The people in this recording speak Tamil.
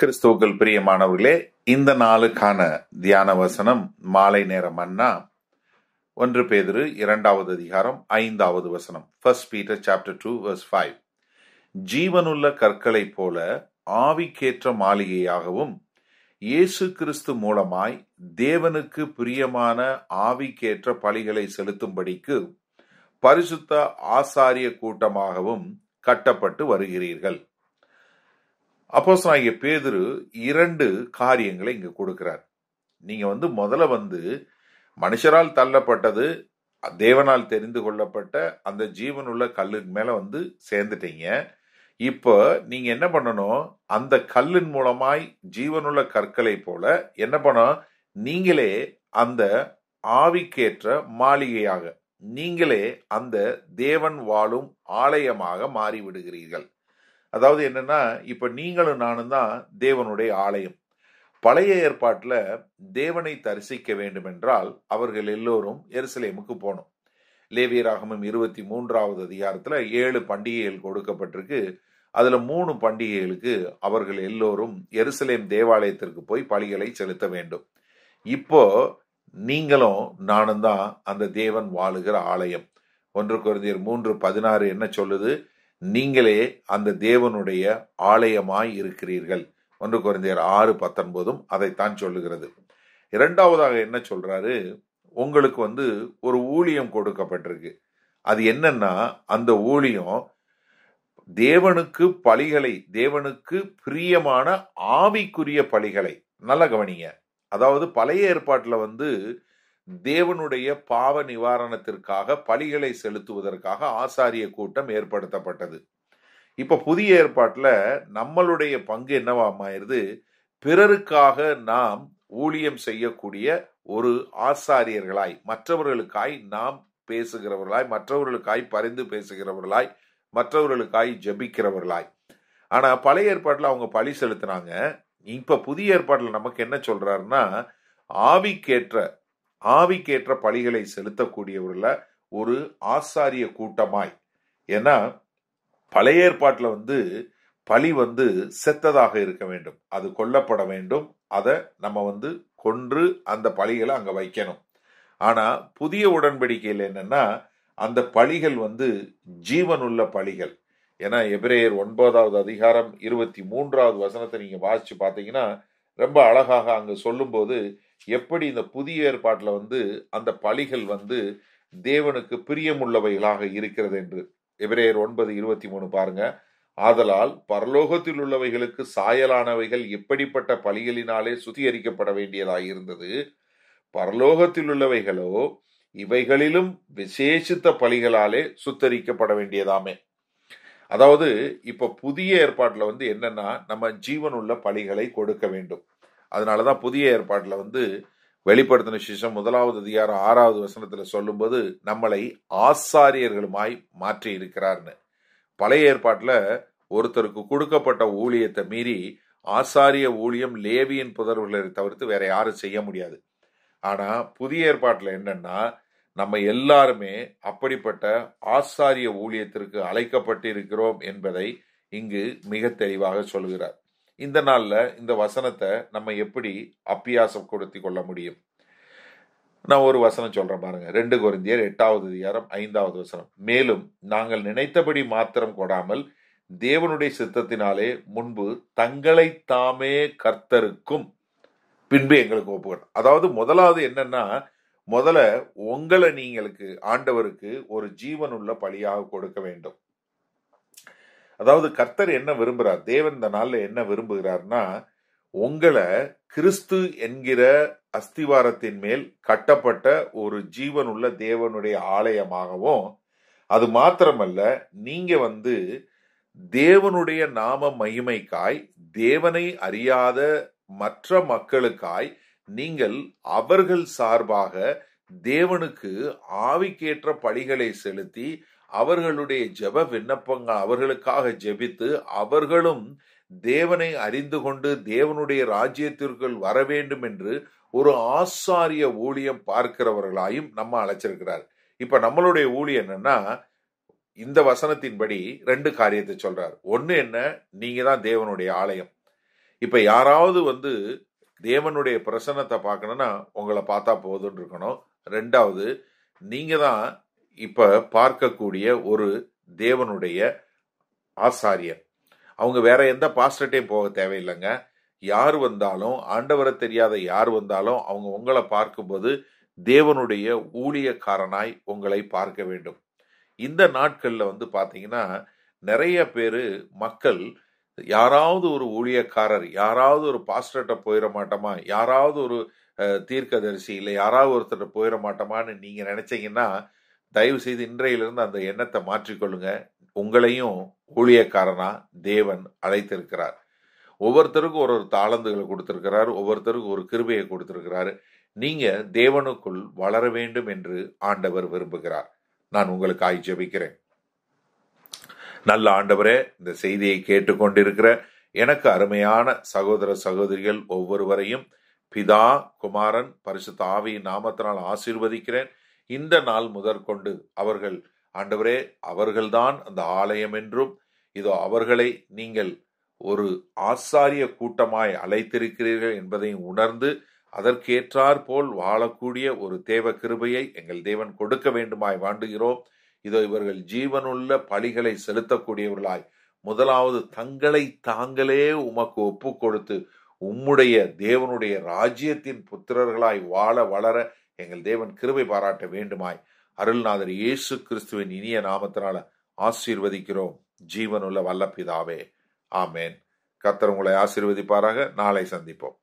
கிறிஸ்துவுக்குள் பிரியமானவர்களே இந்த நாளுக்கான தியான வசனம் மாலை நேரம் அண்ணா. ஒன்று பேதிரு இரண்டாவது அதிகாரம் ஐந்தாவது வசனம். First Peter chapter two verse five ஜீவனுள்ள கற்களைப் போல ஆவிக்கேற்ற மாளிகையாகவும் இயேசு கிறிஸ்து மூலமாய் தேவனுக்கு பிரியமான ஆவிக்கேற்ற பலிகளை செலுத்தும்படிக்கு பரிசுத்த ஆசாரிய கூட்டமாகவும் கட்டப்பட்டு வருகிறீர்கள். அப்போஸ்தலனாகிய பேதுரு இரண்டு காரியங்களை இங்க கொடுக்கிறார். நீங்க வந்து முதல்ல வந்து மனுஷரால் தள்ளப்பட்டது தேவனால் தெரிந்து கொள்ளப்பட்ட அந்த ஜீவனுள்ள கல்லுக்கு மேல வந்து சேர்ந்துட்டீங்க. இப்போ நீங்க என்ன பண்ணணும்? அந்த கல்லின் மூலமாய் ஜீவனுள்ள கற்களை போல என்ன பண்ணணும்? நீங்களே அந்த ஆவிக்கேற்ற மாளிகையாக நீங்களே அந்த தேவன் வாழும் ஆலயமாக மாறிவிடுகிறீர்கள். அதாவது என்னன்னா இப்ப நீங்களும் நானும் தான் தேவனுடைய ஆலயம். பழைய ஏற்பாட்டில் தேவனை தரிசிக்க வேண்டும் என்றால் அவர்கள் எல்லோரும் எருசலேமுக்கு போகணும். லேவியராகமம் இருபத்தி மூன்றாவது அதிகாரத்தில் ஏழு பண்டிகைகள் கொடுக்கப்பட்டிருக்கு. அதில் மூணு பண்டிகைகளுக்கு அவர்கள் எல்லோரும் எருசலேம் தேவாலயத்திற்கு போய் பலிகளை செலுத்த வேண்டும். இப்போ நீங்களும் நானும் தான் அந்த தேவன் வாழுகிற ஆலயம். ஒன்று குறைந்தர் மூன்று பதினாறு என்ன சொல்லுது? நீங்களே அந்த தேவனுடைய ஆலயமாய் இருக்கிறீர்கள். ஒன்று குறைந்தர் ஆறு பத்தொன்பதும் அதைத்தான் சொல்லுகிறது. இரண்டாவதாக என்ன சொல்றாரு? உங்களுக்கு வந்து ஒரு ஊழியம் கொடுக்கப்பட்டிருக்கு. அது என்னன்னா அந்த ஊழியம் தேவனுக்கு பலிகளை தேவனுக்கு பிரியமான ஆவிக்குரிய பலிகளை நல்ல கவனிங்க. அதாவது பழைய ஏற்பாட்டில் வந்து தேவனுடைய பாவ நிவாரணத்திற்காக பலிகளை செலுத்துவதற்காக ஆசாரிய கூட்டம் ஏற்படுத்தப்பட்டது. இப்ப புதிய ஏற்பாட்டில் நம்மளுடைய பங்கு என்னவாமாயிருது பிறருக்காக நாம் ஊழியம் செய்யக்கூடிய ஒரு ஆசாரியர்களாய் மற்றவர்களுக்காய் நாம் பேசுகிறவர்களாய் மற்றவர்களுக்காய் பரிந்து பேசுகிறவர்களாய் மற்றவர்களுக்காய் ஜபிக்கிறவர்களாய். ஆனா பழைய ஏற்பாட்டில் அவங்க பழி செலுத்தினாங்க. இப்ப புதிய ஏற்பாட்டில் நமக்கு என்ன சொல்றாருன்னா ஆவிக்கேற்ற ஆவிக்கேற்ற பலிகளை செலுத்தக்கூடியவர்கள ஒரு ஆசாரிய கூட்டமாய். ஏன்னா பழைய ஏற்பாட்டில் வந்து பலி வந்து செத்ததாக இருக்க வேண்டும். அது கொல்லப்பட வேண்டும். அதை நம்ம வந்து கொன்று அந்த பலிகளை அங்க வைக்கணும். ஆனா புதிய உடன்படிக்கையில் என்னன்னா அந்த பலிகள் வந்து ஜீவனுள்ள பலிகள். ஏன்னா எபிரேயர் ஒன்பதாவது அதிகாரம் இருபத்தி மூன்றாவது வசனத்தை நீங்க வாசிச்சு பார்த்தீங்கன்னா ரொம்ப அழகாக அங்க சொல்லும்போது எப்படி இந்த புதிய ஏற்பாட்டில் வந்து அந்த பலிகள் வந்து தேவனுக்கு பிரியமுள்ளவைகளாக இருக்கிறது என்று எபிரேயர் ஒன்பது இருபத்தி மூணு பாருங்க. ஆதலால் பரலோகத்தில் உள்ளவைகளுக்கு சாயலானவைகள் எப்படிப்பட்ட பலிகளினாலே சுத்திகரிக்கப்பட வேண்டியதாக இருந்தது. பரலோகத்தில் உள்ளவைகளோ இவைகளிலும் விசேஷித்த பலிகளாலே சுத்தரிக்கப்பட வேண்டியதாமே. அதாவது இப்ப புதிய ஏற்பாட்டில் வந்து என்னன்னா நம்ம ஜீவனுள்ள பலிகளை கொடுக்க வேண்டும். அதனால தான் புதிய ஏற்பாட்டில் வந்து வெளிப்படுத்தின சிஷம் முதலாவது அதிகாரம் ஆறாவது வசனத்தில் சொல்லும்போது நம்மளை ஆசாரியர்களுமாய் மாற்றி இருக்கிறார்னு. பழைய ஏற்பாட்டில் ஒருத்தருக்கு கொடுக்கப்பட்ட ஊழியத்தை மீறி ஆசாரிய ஊழியம் லேவியின் புதர்வுகளை தவிர்த்து வேற யாரும் செய்ய முடியாது. ஆனால் புதிய ஏற்பாட்டில் என்னன்னா நம்ம எல்லாருமே அப்படிப்பட்ட ஆசாரிய ஊழியத்திற்கு அழைக்கப்பட்டிருக்கிறோம் என்பதை இங்கு மிக தெளிவாக சொல்கிறார். இந்த நாளில் இந்த வசனத்தை நம்ம எப்படி அப்பியாசம் கொடுத்தி கொள்ள முடியும்? நான் ஒரு வசனம் சொல்கிறேன் பாருங்க. ரெண்டு குருந்தியர் எட்டாவது அதிகாரம் ஐந்தாவது வசனம். மேலும் நாங்கள் நினைத்தபடி மாத்திரம் கொடாமல் தேவனுடைய சித்தத்தினாலே முன்பு தங்களை தாமே கர்த்தருக்கும் பின்பு எங்களுக்கு ஒப்புக்கணும் அதாவது முதலாவது என்னன்னா முதல்ல உங்களை நீங்களுக்கு ஆண்டவருக்கு ஒரு ஜீவனுள்ள பலியாக கொடுக்க வேண்டும். அதாவது கர்த்தர் என்ன விரும்புகிறார் தேவன் இந்த நாளில் என்ன விரும்புகிறார்னா உங்களை கிறிஸ்து என்கிற அஸ்திவாரத்தின் மேல் கட்டப்பட்ட ஒரு ஜீவனுள்ள தேவனுடைய ஆலயமாகவும் அது மாத்திரமல்ல நீங்க வந்து தேவனுடைய நாம மகிமைக்காய் தேவனை அறியாத மற்ற மக்களுக்காய் நீங்கள் அவர்கள் சார்பாக தேவனுக்கு ஆவிக்கேற்ற பழிகளை செலுத்தி அவர்களுடைய ஜெப விண்ணப்பங்கள் அவர்களுக்காக ஜெபித்து அவர்களும் தேவனை அறிந்து கொண்டு தேவனுடைய ராஜ்யத்திற்குள் வர வேண்டும் என்று ஒரு ஆசாரிய ஊழியம் பார்க்கிறவர்களாயும் நம்ம அழைச்சிருக்கிறார். இப்ப நம்மளுடைய ஊழியம் என்னன்னா இந்த வசனத்தின்படி ரெண்டு காரியத்தை சொல்றார். ஒன்று என்ன? நீங்க தான் தேவனுடைய ஆலயம். இப்ப யாராவது வந்து தேவனுடைய பிரசன்னத்தை பார்க்கணும்னா உங்களை பார்த்தா போதுன்னு இருக்கணும். ரெண்டாவது நீங்க தான் இப்ப பார்க்கக்கூடிய ஒரு தேவனுடைய ஆசாரியர். அவங்க வேற எந்த பாஸ்டர்டையும் போக தேவையில்லைங்க. யார் வந்தாலும் ஆண்டவரை தெரியாத யார் வந்தாலும் அவங்க உங்களை பார்க்கும்போது தேவனுடைய ஊழியக்காரனாய் உங்களை பார்க்க வேண்டும். இந்த நாட்கள்ல வந்து பாத்தீங்கன்னா நிறைய பேரு மக்கள் யாராவது ஒரு ஊழியக்காரர் யாராவது ஒரு பாஸ்டர்கிட்ட போயிட மாட்டோமா? யாராவது ஒரு தீர்க்கதரிசி இல்லை யாராவது ஒருத்தர் போயிட மாட்டோமான்னு நீங்க நினைச்சீங்கன்னா தயவு செய்து இன்றையிலிருந்து அந்த எண்ணத்தை மாற்றிக்கொள்ளுங்க. உங்களையும் ஊழியக்காரனா தேவன் அழைத்திருக்கிறார். ஒவ்வொருத்தருக்கும் ஒரு ஒரு தாளந்துகளை கொடுத்திருக்கிறார் ஒவ்வொருத்தருக்கும் ஒரு கிருபையை கொடுத்திருக்கிறாரு. நீங்க தேவனுக்குள் வளர வேண்டும் என்று ஆண்டவர் விரும்புகிறார். நான் உங்களுக்கு ஜெபிக்கிறேன். நல்ல ஆண்டவரே இந்த செய்தியை கேட்டுக்கொண்டிருக்கிற எனக்கு அருமையான சகோதர சகோதரிகள் ஒவ்வொருவரையும் பிதா குமாரன் பரிசுத்த ஆவியின் நாமத்தினால் ஆசீர்வதிக்கிறேன். இந்த நாள் முதற்கொண்டு அவர்கள் ஆண்டவரே அவர்கள்தான் அந்த ஆலயம் என்றும் இதோ அவர்களை நீங்கள் ஒரு ஆசாரிய கூட்டமாய் அழைத்திருக்கிறீர்கள் என்பதையும் உணர்ந்து அதற்கேற்றாற் போல் வாழக்கூடிய ஒரு தேவ கிருபையை எங்கள் தேவன் கொடுக்க வேண்டுமாய் வாண்டுகிறோம். இதோ இவர்கள் ஜீவனுள்ள பலிகளை செலுத்தக்கூடியவர்களாய் முதலாவது தங்களை தாங்களே உமக்கு ஒப்பு கொடுத்து உம்முடைய தேவனுடைய ராஜ்யத்தின் புத்திரர்களாய் வாழ வளர எங்கள் தேவன் கிருபை பாராட்ட வேண்டுமாய். அருள்நாதர் இயேசு கிறிஸ்துவின் இனிய நாமத்தினால ஆசீர்வதிக்கிறோம். ஜீவனுள்ள வல்ல பிதாவே ஆமேன். கத்தர் உங்களை ஆசீர்வதிப்பாராக. நாளை சந்திப்போம்.